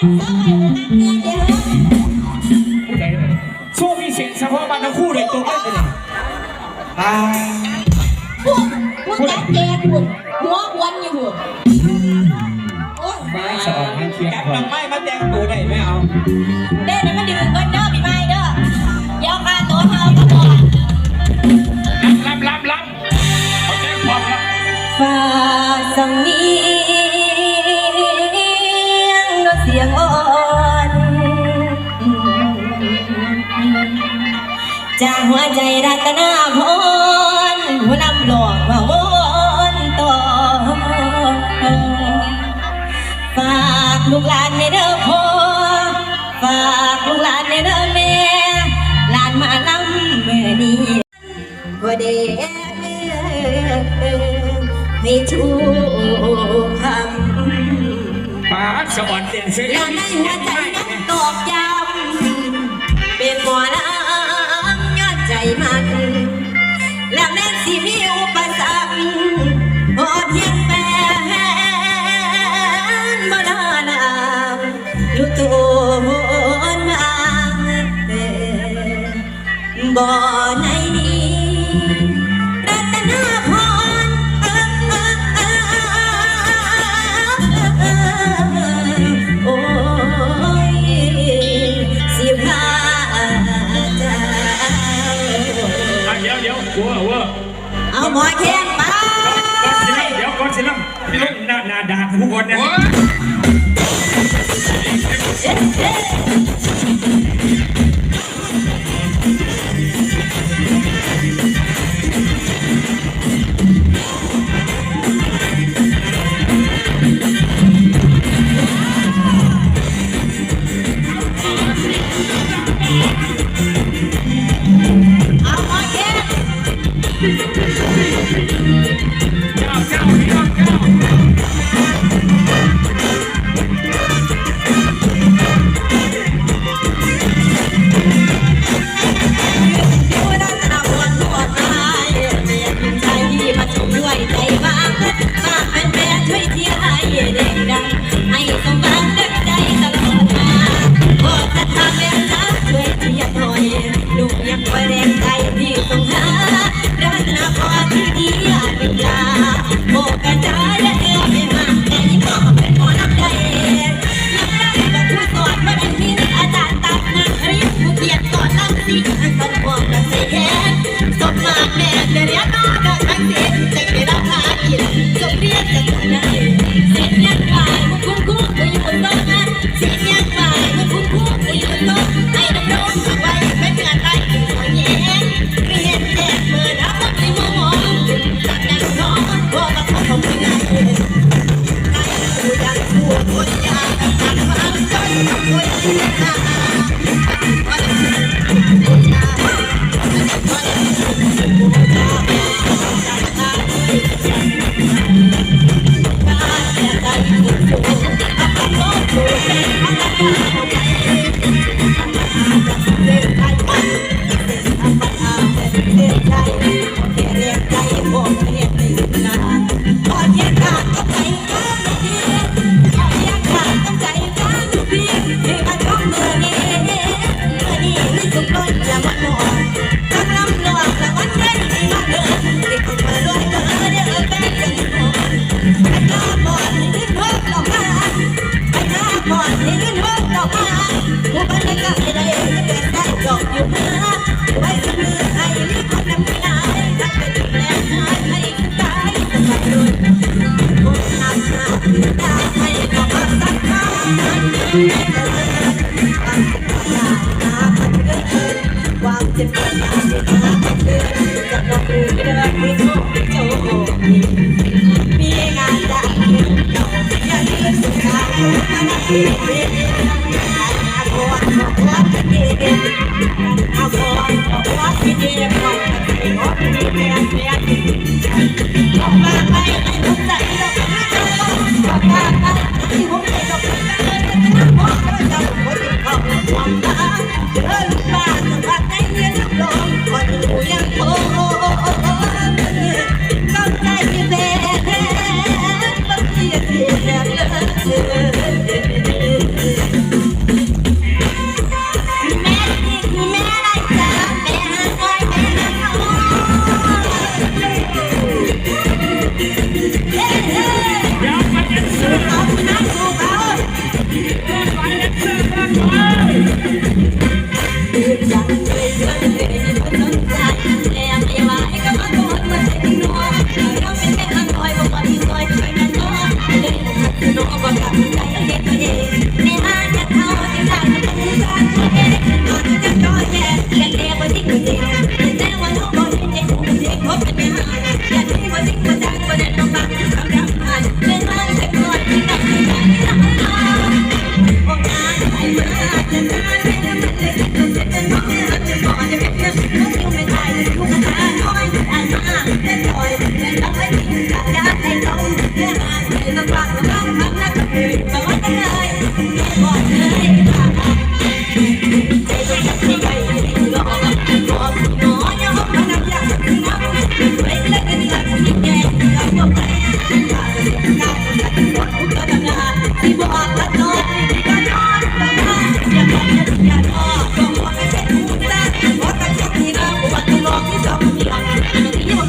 ช่วงพิเศษเฉพาะบันทั้งคู่เลยตัวเลยตาพวกพวกจัแกพวกหัวควันอยู่หัวกโอ้ไม่สอนแค่งไม้มาแจกตัวได้ไหมเอาได้ไหมมัดื่มกันเด้อพี่มา มีชู้คำปาสะอ่อนเด่นเสียแล้ในหัวใจนั้นตอกย้ำเป็นหมอลำยอดใจมัน และแม้สิมีอุปสรรคพอเพียงแฟนบ่นานามอยู่ตัวมาบ่ในนี้ มอแข้งไปติเดี๋ยวก่อนสิล่ำพี่ลุงน้าน้าด่าผู้คนเนี่ย จะทำให้เธจะลองดม่ได้ไม่ชต่โจมีงเรอยากเป็นสุขายมันที่เป็งานขอขอขอเอง and I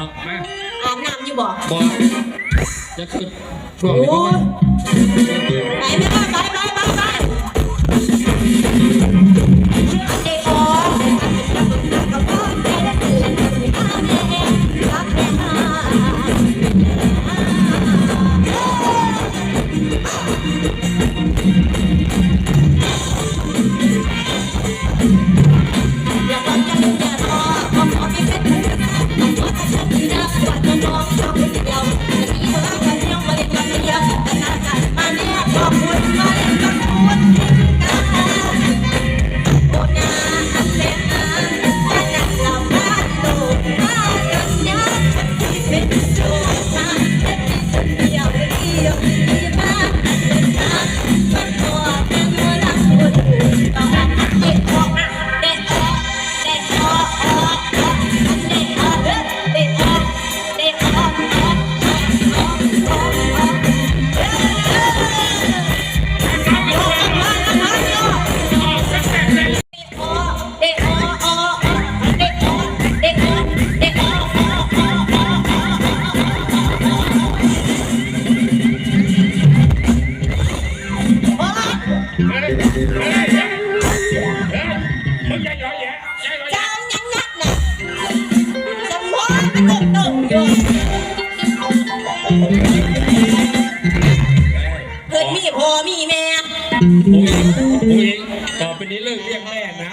หรอกมาอาบน้ำอยู่บ่บอจะขึ้นช่วงอ้นี้ยไปไปไปไปไป เกิดมีพ่อมีแม่อ้ยอ้ยต่อไปนี้เลิกเรียกแม่นะ